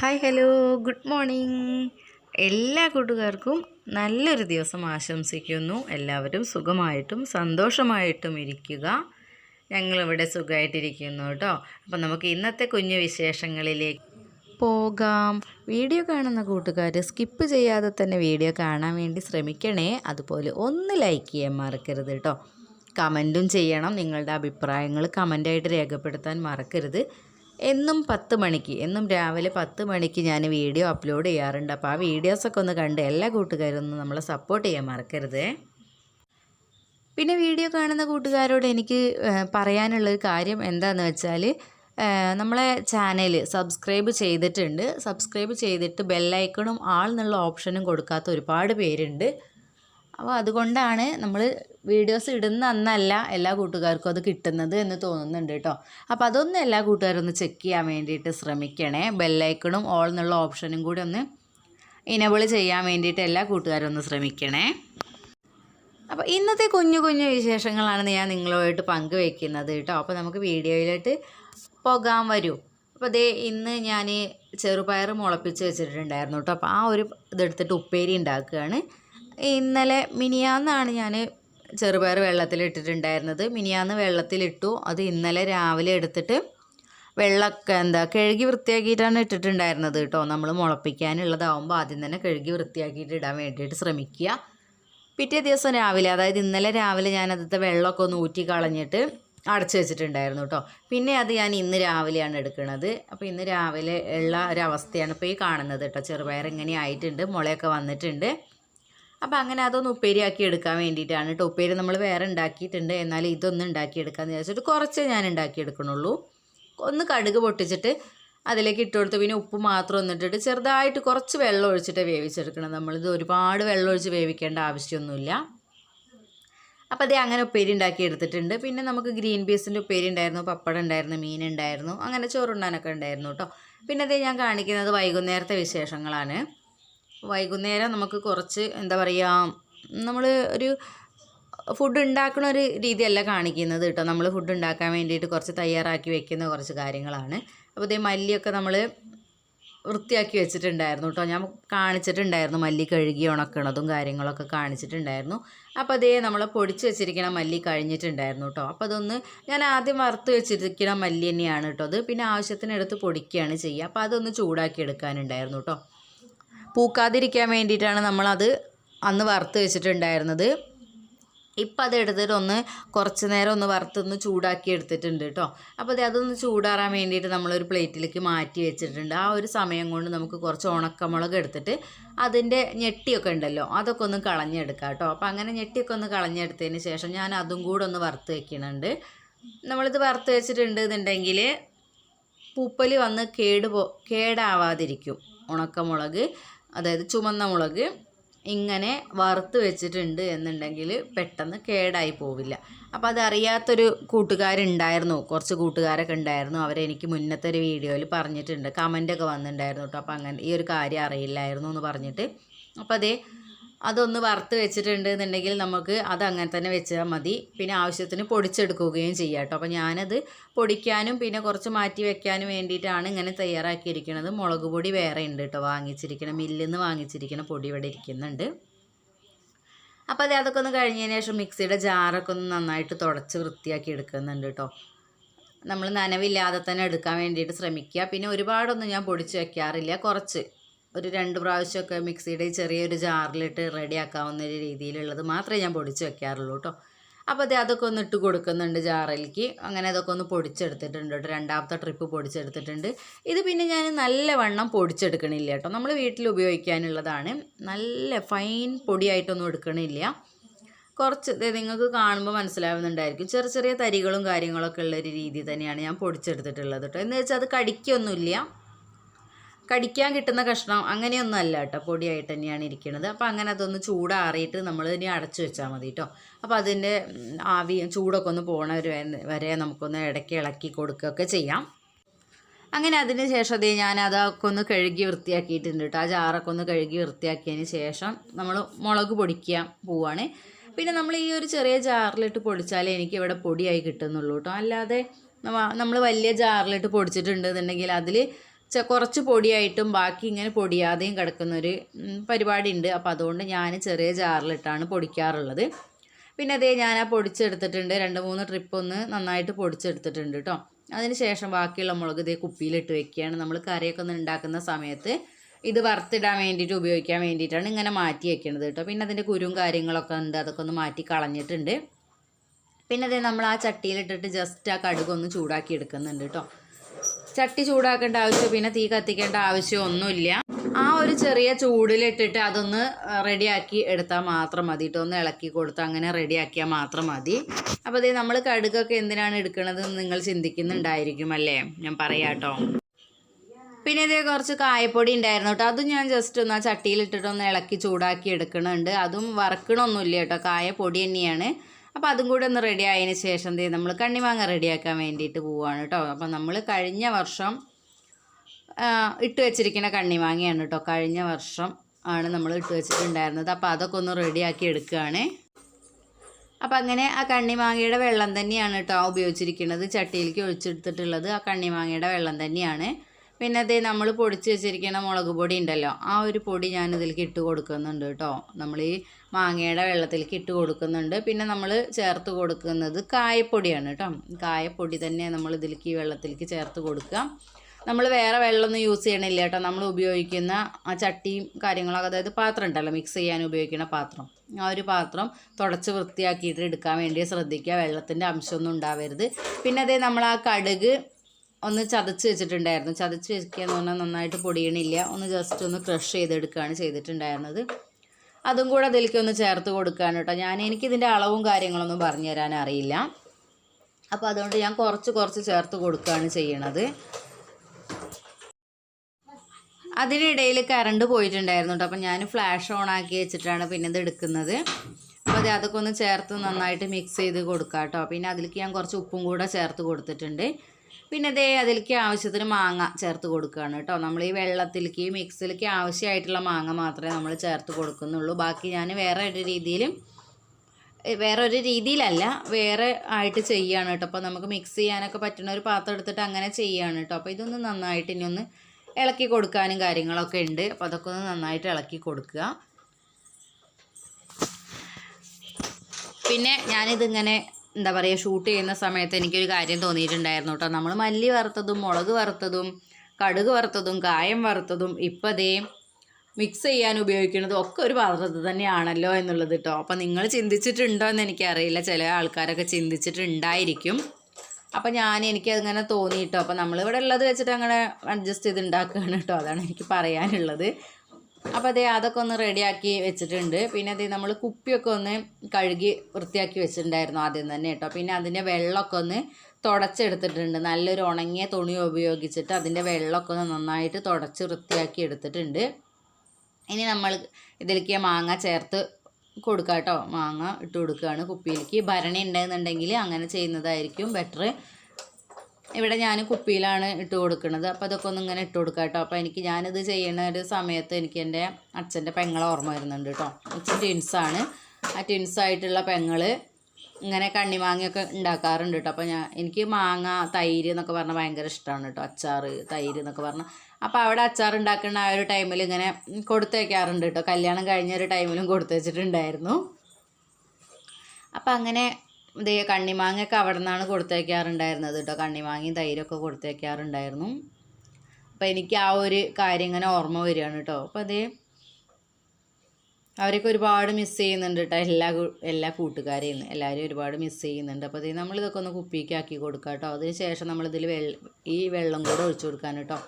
Hi hello. Good morning. എല്ലാ കൂട്ടുകാർക്കും നല്ലൊരു ദിവസം ആശംസിക്കുന്നു. എല്ലാവരും സുഖമായിട്ടും സന്തോഷമായിട്ടും ഇരിക്കുക. ഞങ്ങളിവിടെ സുഖമായിട്ടിരിക്കുന്നു കേട്ടോ. അപ്പം നമുക്ക് ഇന്നത്തെ കുഞ്ഞു വിശേഷങ്ങളിലേക്ക് പോകാം. വീഡിയോ കാണുന്ന കൂട്ടുകാർ സ്കിപ്പ് ചെയ്യാതെ തന്നെ വീഡിയോ കാണാൻ വേണ്ടി ശ്രമിക്കണേ. അതുപോലെ ഒന്ന് ലൈക്ക് ചെയ്യാൻ മറക്കരുത് കേട്ടോ. കമന്റും ചെയ്യണം. നിങ്ങളുടെ അഭിപ്രായങ്ങൾ കമന്റായിട്ട് രേഖപ്പെടുത്താൻ മറക്കരുത്. എന്നും പത്ത് മണിക്ക് എന്നും രാവിലെ പത്ത് മണിക്ക് ഞാൻ വീഡിയോ അപ്ലോഡ് ചെയ്യാറുണ്ട്. അപ്പോൾ ആ വീഡിയോസൊക്കെ ഒന്ന് കണ്ട് എല്ലാ കൂട്ടുകാരും ഒന്ന് നമ്മളെ സപ്പോർട്ട് ചെയ്യാൻ മറക്കരുത്. പിന്നെ വീഡിയോ കാണുന്ന കൂട്ടുകാരോട് എനിക്ക് പറയാനുള്ള പറയാനുള്ളൊരു കാര്യം എന്താണെന്ന് വെച്ചാൽ നമ്മളെ ചാനൽ സബ്സ്ക്രൈബ് ചെയ്തിട്ടുണ്ട്. സബ്സ്ക്രൈബ് ചെയ്തിട്ട് ബെല്ലൈക്കണും ആൾ എന്നുള്ള ഓപ്ഷനും കൊടുക്കാത്ത ഒരുപാട് പേരുണ്ട്. അപ്പോൾ അതുകൊണ്ടാണ് നമ്മൾ വീഡിയോസ് ഇടുന്ന അന്നല്ല എല്ലാ കൂട്ടുകാർക്കും അത് കിട്ടുന്നത് എന്ന് തോന്നുന്നുണ്ട് കേട്ടോ. അപ്പോൾ അതൊന്ന് എല്ലാ കൂട്ടുകാരും ഒന്ന് ചെക്ക് ചെയ്യാൻ വേണ്ടിയിട്ട് ശ്രമിക്കണേ. ബെല്ലൈക്കണും ഓൾ എന്നുള്ള ഓപ്ഷനും കൂടി ഒന്ന് ഇനബിൾ ചെയ്യാൻ വേണ്ടിയിട്ട് എല്ലാ കൂട്ടുകാരും ഒന്ന് ശ്രമിക്കണേ. അപ്പോൾ ഇന്നത്തെ കുഞ്ഞു കുഞ്ഞു വിശേഷങ്ങളാണ് ഞാൻ നിങ്ങളുമായിട്ട് പങ്കുവെക്കുന്നത് കേട്ടോ. അപ്പോൾ നമുക്ക് വീഡിയോയിലോട്ട് പോകാൻ വരൂ. അപ്പോൾ അതേ ഇന്ന് ഞാൻ ചെറുപയർ മുളപ്പിച്ച് വെച്ചിട്ടുണ്ടായിരുന്നു കേട്ടോ. അപ്പോൾ ആ ഒരു ഇതെടുത്തിട്ട് ഉപ്പേരി ഉണ്ടാക്കുകയാണ്. ഇന്നലെ മിനിയാന്നാണ് ഞാൻ ചെറുപയർ വെള്ളത്തിലിട്ടിട്ടുണ്ടായിരുന്നത്. മിനിയാന്ന് വെള്ളത്തിലിട്ടു. അത് ഇന്നലെ രാവിലെ എടുത്തിട്ട് വെള്ളമൊക്കെ എന്താ കഴുകി വൃത്തിയാക്കിയിട്ടാണ് ഇട്ടിട്ടുണ്ടായിരുന്നത് കേട്ടോ. നമ്മൾ മുളപ്പിക്കാനുള്ളതാവുമ്പോൾ ആദ്യം തന്നെ കഴുകി വൃത്തിയാക്കിയിട്ട് ഇടാൻ വേണ്ടിയിട്ട് ശ്രമിക്കുക. പിറ്റേ ദിവസം രാവിലെ അതായത് ഇന്നലെ രാവിലെ ഞാൻ അതിലത്തെ വെള്ളമൊക്കെ ഒന്ന് ഊറ്റി കളഞ്ഞിട്ട് അടച്ചു വെച്ചിട്ടുണ്ടായിരുന്നു കേട്ടോ. പിന്നെ അത് ഞാൻ ഇന്ന് രാവിലെയാണ് എടുക്കുന്നത് അപ്പോൾ ഇന്ന് രാവിലെ ഉള്ള ഒരവസ്ഥയാണ് ഇപ്പോൾ ഈ കാണുന്നത് കേട്ടോ. ചെറുപയർ ഇങ്ങനെ ആയിട്ടുണ്ട് മുളയൊക്കെ വന്നിട്ടുണ്ട്. അപ്പോൾ അങ്ങനെ അതൊന്ന് ഉപ്പേരിയാക്കി എടുക്കാൻ വേണ്ടിയിട്ടാണ് കേട്ടോ ഉപ്പേരി നമ്മൾ വേറെ ഉണ്ടാക്കിയിട്ടുണ്ട്. എന്നാൽ ഇതൊന്ന് ഉണ്ടാക്കിയെടുക്കാമെന്ന് വിചാരിച്ചിട്ട് കുറച്ചേ ഞാൻ ഉണ്ടാക്കിയെടുക്കണുള്ളൂ ഒന്ന് കടുക് പൊട്ടിച്ചിട്ട് അതിലേക്ക് ഇട്ട് കൊടുത്ത് പിന്നെ ഉപ്പ് മാത്രം ഒന്നിട്ടിട്ട് ചെറുതായിട്ട് കുറച്ച് വെള്ളം ഒഴിച്ചിട്ട് വേവിച്ചെടുക്കണം നമ്മളിത് ഒരുപാട് വെള്ളം ഒഴിച്ച് വേവിക്കേണ്ട ആവശ്യമൊന്നുമില്ല. അപ്പോൾ അതേ അങ്ങനെ ഉപ്പേരി ഉണ്ടാക്കി എടുത്തിട്ടുണ്ട്. പിന്നെ നമുക്ക് ഗ്രീൻ പീസിന്റെ ഉപ്പേരി ഉണ്ടായിരുന്നു പപ്പടം ഉണ്ടായിരുന്നു മീൻ ഉണ്ടായിരുന്നു അങ്ങനെ ചോറുണ്ടാനൊക്കെ ഉണ്ടായിരുന്നു കേട്ടോ പിന്നെ അതേ ഞാൻ കാണിക്കുന്നത് വൈകുന്നേരത്തെ വിശേഷങ്ങളാണ്. വൈകുന്നേരം നമുക്ക് കുറച്ച് എന്താ പറയുക നമ്മൾ ഒരു ഫുഡ് ഉണ്ടാക്കുന്ന ഒരു രീതിയല്ല കാണിക്കുന്നത് കേട്ടോ. നമ്മൾ ഫുഡ് ഉണ്ടാക്കാൻ വേണ്ടിയിട്ട് കുറച്ച് തയ്യാറാക്കി വെക്കുന്ന കുറച്ച് കാര്യങ്ങളാണ്. അപ്പോൾ ഇതേ മല്ലിയൊക്കെ നമ്മൾ വൃത്തിയാക്കി വെച്ചിട്ടുണ്ടായിരുന്നു കേട്ടോ. ഞാൻ കാണിച്ചിട്ടുണ്ടായിരുന്നു മല്ലി കഴുകി ഉണക്കണതും കാര്യങ്ങളൊക്കെ കാണിച്ചിട്ടുണ്ടായിരുന്നു. അപ്പോൾ അതേ നമ്മൾ പൊടിച്ച് വെച്ചിരിക്കണ മല്ലി കഴിഞ്ഞിട്ടുണ്ടായിരുന്നു കേട്ടോ. അപ്പോൾ അതൊന്ന് ഞാൻ ആദ്യം വറുത്ത് വെച്ചിരിക്കണ മല്ലി തന്നെയാണ് കേട്ടോ അത്. പിന്നെ ആവശ്യത്തിനെടുത്ത് പൊടിക്കുകയാണ് ചെയ്യുക. അപ്പോൾ അതൊന്ന് ചൂടാക്കി എടുക്കാനുണ്ടായിരുന്നു കേട്ടോ. പൂക്കാതിരിക്കാൻ വേണ്ടിയിട്ടാണ് നമ്മളത് അന്ന് വറുത്ത് വെച്ചിട്ടുണ്ടായിരുന്നത്. ഇപ്പം അത് എടുത്തിട്ട് ഒന്ന് കുറച്ച് നേരം ഒന്ന് വറുത്തൊന്ന് ചൂടാക്കി എടുത്തിട്ടുണ്ട് കേട്ടോ. അപ്പോൾ അത് അതൊന്ന് ചൂടാറാൻ വേണ്ടിയിട്ട് നമ്മളൊരു പ്ലേറ്റിലേക്ക് മാറ്റി വെച്ചിട്ടുണ്ട്. ആ ഒരു സമയം കൊണ്ട് നമുക്ക് കുറച്ച് ഉണക്കമുളക് എടുത്തിട്ട് അതിന്റെ ഞെട്ടിയൊക്കെ ഉണ്ടല്ലോ അതൊക്കെ ഒന്ന് കളഞ്ഞെടുക്കാം കേട്ടോ. അപ്പോൾ അങ്ങനെ ഞെട്ടിയൊക്കെ ഒന്ന് കളഞ്ഞെടുത്തതിന് ശേഷം ഞാൻ അതും കൂടെ ഒന്ന് വറുത്ത് വെക്കുന്നുണ്ട്. നമ്മളിത് വറുത്ത് വെച്ചിട്ടുണ്ട് എന്നുണ്ടെങ്കിൽ പൂപ്പലി വന്ന് കേട് പോ കേടാവാതിരിക്കും ഉണക്കമുളക്. അതായത് ചുമന്ന മുളക് ഇങ്ങനെ വറുത്ത് വെച്ചിട്ടുണ്ട് എന്നുണ്ടെങ്കിൽ പെട്ടെന്ന് കേടായി പോവില്ല. അപ്പോൾ അതറിയാത്തൊരു കൂട്ടുകാരുണ്ടായിരുന്നു. കുറച്ച് കൂട്ടുകാരൊക്കെ ഉണ്ടായിരുന്നു. അവരെനിക്ക് മുന്നത്തെ ഒരു വീഡിയോയിൽ പറഞ്ഞിട്ടുണ്ട്. കമന്റൊക്കെ വന്നിട്ടുണ്ടായിരുന്നു കേട്ടോ. അപ്പോൾ അങ്ങനെ ഈ ഒരു കാര്യം അറിയില്ലായിരുന്നു എന്ന് പറഞ്ഞിട്ട്. അപ്പോൾ അതേ അതൊന്ന് വറുത്ത് വെച്ചിട്ടുണ്ട് എന്നുണ്ടെങ്കിൽ നമുക്ക് അത് അങ്ങനെ തന്നെ വെച്ചാൽ മതി. പിന്നെ ആവശ്യത്തിന് പൊടിച്ചെടുക്കുകയും ചെയ്യാം കേട്ടോ. അപ്പോൾ ഞാനത് പൊടിക്കാനും പിന്നെ കുറച്ച് മാറ്റി വെക്കാനും വേണ്ടിയിട്ടാണ് ഇങ്ങനെ തയ്യാറാക്കിയിരിക്കുന്നത്. മുളക് പൊടി വേറെ ഉണ്ട് കേട്ടോ വാങ്ങിച്ചിരിക്കണം മില്ലിൽ നിന്ന് വാങ്ങിച്ചിരിക്കുന്ന പൊടി ഇവിടെ ഇരിക്കുന്നുണ്ട്. അപ്പോൾ അത് അതൊക്കെ ഒന്ന് കഴിഞ്ഞതിന് ശേഷം മിക്സിയുടെ ജാറൊക്കെ ഒന്ന് നന്നായിട്ട് തുടച്ച് വൃത്തിയാക്കി എടുക്കുന്നുണ്ട് കേട്ടോ. നമ്മൾ നനവില്ലാതെ തന്നെ എടുക്കാൻ വേണ്ടിയിട്ട് ശ്രമിക്കുക. പിന്നെ ഒരുപാടൊന്നും ഞാൻ പൊടിച്ച് വയ്ക്കാറില്ല കുറച്ച് ഒരു രണ്ട് പ്രാവശ്യമൊക്കെ മിക്സിയുടെ ചെറിയൊരു ജാറിലിട്ട് റെഡിയാക്കാവുന്ന ഒരു രീതിയിലുള്ളത് മാത്രമേ ഞാൻ പൊടിച്ച് വെക്കാറുള്ളൂ കേട്ടോ. അപ്പോൾ അത് അതൊക്കെ ഒന്ന് ഇട്ട് കൊടുക്കുന്നുണ്ട് ജാറിലേക്ക്. അങ്ങനെ അതൊക്കെ ഒന്ന് പൊടിച്ചെടുത്തിട്ടുണ്ട് കേട്ടോ. രണ്ടാമത്തെ ട്രിപ്പ് പൊടിച്ചെടുത്തിട്ടുണ്ട്. ഇത് പിന്നെ ഞാൻ നല്ല വണ്ണം പൊടിച്ചെടുക്കണില്ല കേട്ടോ. നമ്മൾ വീട്ടിൽ ഉപയോഗിക്കാനുള്ളതാണ്. നല്ല ഫൈൻ പൊടിയായിട്ടൊന്നും എടുക്കണില്ല. കുറച്ച് നിങ്ങൾക്ക് കാണുമ്പോൾ മനസ്സിലാവുന്നുണ്ടായിരിക്കും. ചെറിയ ചെറിയ തരികളും കാര്യങ്ങളൊക്കെ ഉള്ള ഒരു രീതി തന്നെയാണ് ഞാൻ പൊടിച്ചെടുത്തിട്ടുള്ളത് കേട്ടോ. എന്ന് വെച്ചാൽ അത് കടിക്കൊന്നുമില്ല. കടിക്കാൻ കിട്ടുന്ന കഷ്ണം അങ്ങനെയൊന്നും അല്ല കേട്ടോ. പൊടിയായിട്ട് തന്നെയാണ് ഇരിക്കുന്നത് അപ്പോൾ അങ്ങനെ അതൊന്ന് ചൂടാറിയിട്ട് നമ്മൾ ഇനി അടച്ചു വെച്ചാൽ മതി കേട്ടോ അപ്പോൾ അതിന്റെ ആവി ചൂടൊക്കെ ഒന്ന് പോണ വരെ- നമുക്കൊന്ന് ഇടയ്ക്ക് ഇളക്കി കൊടുക്കുകയൊക്കെ ചെയ്യാം. അങ്ങനെ അതിന് ശേഷം അതേ ഞാൻ അതൊക്കെ ഒന്ന് കഴുകി വൃത്തിയാക്കിയിട്ടുണ്ട് കേട്ടോ ആ ജാറൊക്കെ ഒന്ന് കഴുകി വൃത്തിയാക്കിയതിന് ശേഷം നമ്മൾ മുളക് പൊടിക്കാൻ പോവാണ്. പിന്നെ നമ്മൾ ഈ ഒരു ചെറിയ ജാറിലിട്ട് പൊടിച്ചാലേ എനിക്ക് ഇവിടെ പൊടിയായി കിട്ടുന്നുള്ളൂ കേട്ടോ അല്ലാതെ നമ്മൾ വലിയ ജാറിലിട്ട് പൊടിച്ചിട്ടുണ്ട് എന്നുണ്ടെങ്കിൽ അതിൽ കുറച്ച് പൊടിയായിട്ടും ബാക്കി ഇങ്ങനെ പൊടിയാതെയും കിടക്കുന്നൊരു പരിപാടി ഉണ്ട് അപ്പോൾ അതുകൊണ്ട് ഞാൻ ചെറിയ ജാറിലിട്ടാണ് പൊടിക്കാറുള്ളത്. പിന്നെ അതേ ഞാൻ ആ പൊടിച്ചെടുത്തിട്ടുണ്ട്. രണ്ട് മൂന്ന് ട്രിപ്പ് ഒന്ന് നന്നായിട്ട് പൊടിച്ചെടുത്തിട്ടുണ്ട് കേട്ടോ അതിന് ശേഷം ബാക്കിയുള്ള മുളക് ഇതേ കുപ്പിയിലിട്ട് വെക്കുകയാണ്. നമ്മൾ കറിയൊക്കെ ഒന്ന് ഉണ്ടാക്കുന്ന സമയത്ത് ഇത് വറുത്തിടാൻ വേണ്ടിയിട്ട് ഉപയോഗിക്കാൻ വേണ്ടിയിട്ടാണ് ഇങ്ങനെ മാറ്റി വെക്കണത് കേട്ടോ പിന്നെ അതിന്റെ കുരും കാര്യങ്ങളൊക്കെ ഉണ്ട്. അതൊക്കെ ഒന്ന് മാറ്റി കളഞ്ഞിട്ടുണ്ട്. പിന്നെ അതേ നമ്മൾ ആ ചട്ടിയിലിട്ടിട്ട് ജസ്റ്റ് ആ കടുകൊന്ന് ചൂടാക്കി എടുക്കുന്നുണ്ട് കേട്ടോ ചട്ടി ചൂടാക്കേണ്ട ആവശ്യം പിന്നെ തീ കത്തിക്കേണ്ട ആവശ്യം ഒന്നുമില്ല. ആ ഒരു ചെറിയ ചൂടിലിട്ടിട്ട് അതൊന്ന് റെഡിയാക്കി എടുത്താൽ മാത്രം മതി. കേട്ടോ ഒന്ന് ഇളക്കി കൊടുത്ത് അങ്ങനെ റെഡിയാക്കിയാൽ മാത്രം മതി. അപ്പോൾ അതേ നമ്മൾ കടുകൊക്കെ എന്തിനാണ് എടുക്കുന്നത് എന്ന് നിങ്ങൾ ചിന്തിക്കുന്നുണ്ടായിരിക്കും അല്ലേ? ഞാൻ പറയാട്ടോ പിന്നെ ഇതേ കുറച്ച് കായപ്പൊടി ഉണ്ടായിരുന്നു കേട്ടോ. അതും ഞാൻ ജസ്റ്റ് ഒന്ന് ആ ചട്ടിയിലിട്ടിട്ട് ഒന്ന് ഇളക്കി ചൂടാക്കി എടുക്കണുണ്ട്. അതും വറക്കണമൊന്നുമില്ല കേട്ടോ. കായപ്പൊടി തന്നെയാണ്. അപ്പോൾ അതും കൂടി ഒന്ന് റെഡി ആയതിന് ശേഷം ദേ നമ്മൾ കണ്ണിമാങ്ങ റെഡിയാക്കാൻ വേണ്ടിയിട്ട് പോവുകയാണ് കേട്ടോ അപ്പോൾ നമ്മൾ കഴിഞ്ഞ വർഷം ഇട്ട് വെച്ചിരിക്കുന്ന കണ്ണിമാങ്ങയാണ് കേട്ടോ കഴിഞ്ഞ വർഷം ആണ് നമ്മൾ ഇട്ട് വെച്ചിട്ടുണ്ടായിരുന്നത്. അപ്പോൾ അതൊക്കെ ഒന്ന് റെഡിയാക്കി എടുക്കുകയാണ് അപ്പം അങ്ങനെ ആ കണ്ണിമാങ്ങയുടെ വെള്ളം തന്നെയാണ് കേട്ടോ ഉപയോഗിച്ചിരിക്കുന്നത്. ചട്ടിയിലേക്ക് ഒഴിച്ചെടുത്തിട്ടുള്ളത് ആ കണ്ണിമാങ്ങയുടെ വെള്ളം തന്നെയാണ്. പിന്നെ അതേ നമ്മൾ പൊടിച്ച് വെച്ചിരിക്കുന്ന മുളക് പൊടി ഉണ്ടല്ലോ ആ ഒരു പൊടി ഞാൻ ഇതിലേക്ക് ഇട്ട് കൊടുക്കുന്നുണ്ട് കേട്ടോ. നമ്മൾ ഈ മാങ്ങയുടെ വെള്ളത്തിലേക്ക് ഇട്ട് കൊടുക്കുന്നുണ്ട്. പിന്നെ നമ്മൾ ചേർത്ത് കൊടുക്കുന്നത് കായപ്പൊടിയാണ് കേട്ടോ. കായപ്പൊടി തന്നെ നമ്മൾ ഇതിലേക്ക് ഈ വെള്ളത്തിലേക്ക് ചേർത്ത് കൊടുക്കുക. നമ്മൾ വേറെ വെള്ളമൊന്നും യൂസ് ചെയ്യണില്ല കേട്ടോ. നമ്മൾ ഉപയോഗിക്കുന്ന ആ ചട്ടിയും കാര്യങ്ങളൊക്കെ അതായത് പാത്രം ഉണ്ടല്ലോ മിക്സ് ചെയ്യാൻ ഉപയോഗിക്കുന്ന പാത്രം. ആ ഒരു പാത്രം തുടച്ച് വൃത്തിയാക്കിയിട്ട് എടുക്കാൻ വേണ്ടി ശ്രദ്ധിക്കുക. വെള്ളത്തിന്റെ അംശമൊന്നും ഉണ്ടാവരുത്. പിന്നെ അതേ നമ്മൾ ആ കടുക് ഒന്ന് ചതച്ച് വെച്ചിട്ടുണ്ടായിരുന്നു. ചതച്ച് വെക്കുക എന്ന് പറഞ്ഞാൽ നന്നായിട്ട് പൊടിയണില്ല. ഒന്ന് ജസ്റ്റ് ഒന്ന് ക്രഷ് ചെയ്തെടുക്കുകയാണ് ചെയ്തിട്ടുണ്ടായിരുന്നത്. അതും കൂടെ അതിലേക്ക് ഒന്ന് ചേർത്ത് കൊടുക്കുകയാണ് കേട്ടോ. ഞാൻ എനിക്കിതിന്റെ അളവും കാര്യങ്ങളൊന്നും പറഞ്ഞു തരാൻ അറിയില്ല. അപ്പോൾ അതുകൊണ്ട് ഞാൻ കുറച്ച് കുറച്ച് ചേർത്ത് കൊടുക്കുകയാണ് ചെയ്യണത്. അതിനിടയിൽ കറണ്ട് പോയിട്ടുണ്ടായിരുന്നു കേട്ടോ. അപ്പം ഞാൻ ഫ്ലാഷ് ഓൺ ആക്കി വെച്ചിട്ടാണ് പിന്നെ ഇത് എടുക്കുന്നത്. അപ്പോൾ അത് അതൊക്കെ ഒന്ന് ചേർത്ത് നന്നായിട്ട് മിക്സ് ചെയ്ത് കൊടുക്കാം കേട്ടോ പിന്നെ അതിലേക്ക് ഞാൻ കുറച്ച് ഉപ്പും കൂടെ ചേർത്ത് കൊടുത്തിട്ടുണ്ട്. പിന്നെ ദേ അതിലേക്ക് ആവശ്യത്തിന് മാങ്ങ ചേർത്ത് കൊടുക്കുകയാണ് കേട്ടോ. നമ്മൾ ഈ വെള്ളത്തിലേക്ക് മിക്സിലേക്ക് ആവശ്യമായിട്ടുള്ള മാങ്ങ മാത്രമേ നമ്മൾ ചേർത്ത് കൊടുക്കുന്നുള്ളൂ. ബാക്കി ഞാൻ വേറെ ഒരു രീതിയിലും വേറെ ഒരു രീതിയിലല്ല വേറെ ആയിട്ട് ചെയ്യുകയാണ് കേട്ടോ. അപ്പോൾ നമുക്ക് മിക്സ് ചെയ്യാനൊക്കെ പറ്റുന്ന ഒരു പാത്രം എടുത്തിട്ട് അങ്ങനെ ചെയ്യുകയാണ് കേട്ടോ. അപ്പോൾ ഇതൊന്ന് നന്നായിട്ട് ഇനി ഒന്ന് ഇളക്കി കൊടുക്കാനും കാര്യങ്ങളൊക്കെ ഉണ്ട്. അപ്പോൾ അതൊക്കെ ഒന്ന് നന്നായിട്ട് ഇളക്കി കൊടുക്കുക. പിന്നെ ഞാനിതിങ്ങനെ എന്താ പറയുക ഷൂട്ട് ചെയ്യുന്ന സമയത്ത് എനിക്കൊരു കാര്യം തോന്നിയിട്ടുണ്ടായിരുന്നു കേട്ടോ. നമ്മൾ മല്ലി വറുത്തതും മുളക് വറുത്തതും കടുക് വറുത്തതും കായം വറുത്തതും ഇപ്പം അതേ മിക്സ് ചെയ്യാൻ ഉപയോഗിക്കുന്നതും ഒക്കെ ഒരു പാത്രത്തിൽ തന്നെയാണല്ലോ എന്നുള്ളത് കേട്ടോ. അപ്പം നിങ്ങൾ ചിന്തിച്ചിട്ടുണ്ടോ എന്ന് എനിക്കറിയില്ല. ചില ആൾക്കാരൊക്കെ ചിന്തിച്ചിട്ടുണ്ടായിരിക്കും. അപ്പം ഞാൻ എനിക്ക് അങ്ങനെ തോന്നി കേട്ടോ അപ്പം നമ്മളിവിടെ ഉള്ളത് വെച്ചിട്ട് അങ്ങനെ അഡ്ജസ്റ്റ് ചെയ്ത് ഉണ്ടാക്കുകയാണ് കേട്ടോ. അതാണ് എനിക്ക് പറയാനുള്ളത്. അപ്പോൾ അതേ അതൊക്കെ ഒന്ന് റെഡിയാക്കി വെച്ചിട്ടുണ്ട്. പിന്നെ അതേ നമ്മൾ കുപ്പിയൊക്കെ ഒന്ന് കഴുകി വൃത്തിയാക്കി വെച്ചിട്ടുണ്ടായിരുന്നു ആദ്യം തന്നെ കേട്ടോ. പിന്നെ അതിന്റെ വെള്ളമൊക്കെ ഒന്ന് തുടച്ചെടുത്തിട്ടുണ്ട്. നല്ലൊരു ഉണങ്ങിയ തുണി ഉപയോഗിച്ചിട്ട് അതിന്റെ വെള്ളമൊക്കെ ഒന്ന് നന്നായിട്ട് തുടച്ച് വൃത്തിയാക്കി എടുത്തിട്ടുണ്ട്. ഇനി നമ്മൾ ഇതിലേക്ക് മാങ്ങ ചേർത്ത് കൊടുക്കുക കേട്ടോ. മാങ്ങ ഇട്ട് കൊടുക്കുകയാണ് കുപ്പിയിലേക്ക്. ഭരണി ഉണ്ടെന്നുണ്ടെങ്കിൽ അങ്ങനെ ചെയ്യുന്നതായിരിക്കും ബെറ്റർ ഇവിടെ ഞാൻ കുപ്പിയിലാണ് ഇട്ട് കൊടുക്കുന്നത് അപ്പോൾ അതൊക്കെ ഒന്ന് ഇങ്ങനെ ഇട്ട് കൊടുക്കുക കേട്ടോ അപ്പോൾ എനിക്ക് ഞാനിത് ചെയ്യുന്ന ഒരു സമയത്ത് എനിക്ക് എന്റെ അച്ഛന്റെ പെങ്ങളെ ഓർമ്മ വരുന്നുണ്ട് കേട്ടോ അച്ഛൻ ട്വിൻസാണ് ആ ട്വിൻസായിട്ടുള്ള പെങ്ങൾ ഇങ്ങനെ കണ്ണിമാങ്ങയൊക്കെ ഉണ്ടാക്കാറുണ്ട് കേട്ടോ അപ്പോൾ ഞാൻ എനിക്ക് മാങ്ങ തൈര് എന്നൊക്കെ പറഞ്ഞാൽ ഭയങ്കര ഇഷ്ടമാണ് കേട്ടോ അച്ചാർ തൈര് എന്നൊക്കെ പറഞ്ഞാൽ അപ്പോൾ അവിടെ അച്ചാർ ഉണ്ടാക്കുന്ന ആ ഒരു ടൈമിൽ ഇങ്ങനെ കൊടുത്തേക്കാറുണ്ട് കേട്ടോ കല്യാണം കഴിഞ്ഞ ഒരു ടൈമിലും കൊടുത്തു വെച്ചിട്ടുണ്ടായിരുന്നു. അപ്പം അങ്ങനെ ഇതേ കണ്ണിമാങ്ങയൊക്കെ അവിടെ നിന്നാണ് കൊടുത്തേക്കാറുണ്ടായിരുന്നത് കേട്ടോ. കണ്ണിമാങ്ങയും തൈരൊക്കെ കൊടുത്തേക്കാറുണ്ടായിരുന്നു. അപ്പോൾ എനിക്ക് ആ ഒരു കാര്യം ഇങ്ങനെ ഓർമ്മ വരികയാണ് കേട്ടോ. അപ്പോൾ അതേ അവരൊക്കെ ഒരുപാട് മിസ് ചെയ്യുന്നുണ്ട് കേട്ടോ. എല്ലാ എല്ലാ കൂട്ടുകാരെയും എല്ലാവരും ഒരുപാട് മിസ് ചെയ്യുന്നുണ്ട്. അപ്പോൾ അതേ നമ്മളിതൊക്കെ ഒന്ന് കുപ്പിക്ക് ആക്കി കൊടുക്കുക കേട്ടോ. അതിന് ശേഷം നമ്മളിതിൽ വെള്ളം ഈ വെള്ളം കൂടെ ഒഴിച്ചു കൊടുക്കാൻ കേട്ടോ.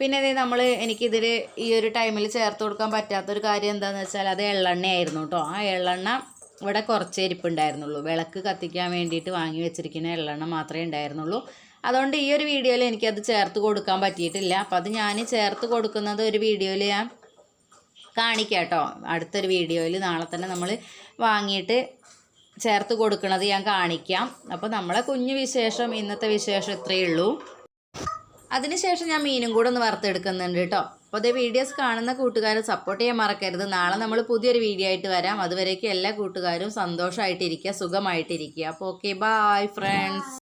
പിന്നെ അതേ നമ്മൾ എനിക്കിതിൽ ഈ ഒരു ടൈമിൽ ചേർത്ത് കൊടുക്കാൻ പറ്റാത്തൊരു കാര്യം എന്താണെന്ന് വെച്ചാൽ അത് എള്ളെണ്ണയായിരുന്നു കേട്ടോ. ആ എള്ളെണ്ണ ഇവിടെ കുറച്ച് ഇരിപ്പുണ്ടായിരുന്നുള്ളൂ. വിളക്ക് കത്തിക്കാൻ വേണ്ടിയിട്ട് വാങ്ങി വെച്ചിരിക്കുന്ന എള്ളെണ്ണ മാത്രമേ ഉണ്ടായിരുന്നുള്ളൂ. അതുകൊണ്ട് ഈ ഒരു വീഡിയോയിൽ എനിക്കത് ചേർത്ത് കൊടുക്കാൻ പറ്റിയിട്ടില്ല. അപ്പം അത് ഞാൻ ചേർത്ത് കൊടുക്കുന്നത് ഒരു വീഡിയോയിൽ ഞാൻ കാണിക്കാം കേട്ടോ. അടുത്തൊരു വീഡിയോയിൽ നാളെ തന്നെ നമ്മൾ വാങ്ങിയിട്ട് ചേർത്ത് കൊടുക്കുന്നത് ഞാൻ കാണിക്കാം. അപ്പോൾ നമ്മളെ കുഞ്ഞു വിശേഷം ഇന്നത്തെ വിശേഷം ഇത്രയേ ഉള്ളൂ. അതിനുശേഷം ഞാൻ മീനും കൂടെ ഒന്ന് വറുത്തെടുക്കുന്നുണ്ട് കേട്ടോ. അപ്പോൾ അതേ വീഡിയോസ് കാണുന്ന കൂട്ടുകാരെ സപ്പോർട്ട് ചെയ്യാൻ മറക്കരുത്. നാളെ നമ്മൾ പുതിയൊരു വീഡിയോ ആയിട്ട് വരാം. അതുവരേക്കും എല്ലാ കൂട്ടുകാരും സന്തോഷമായിട്ടിരിക്കുക സുഖമായിട്ടിരിക്കുക. അപ്പോൾ ഓക്കെ ബായ് ഫ്രണ്ട്സ്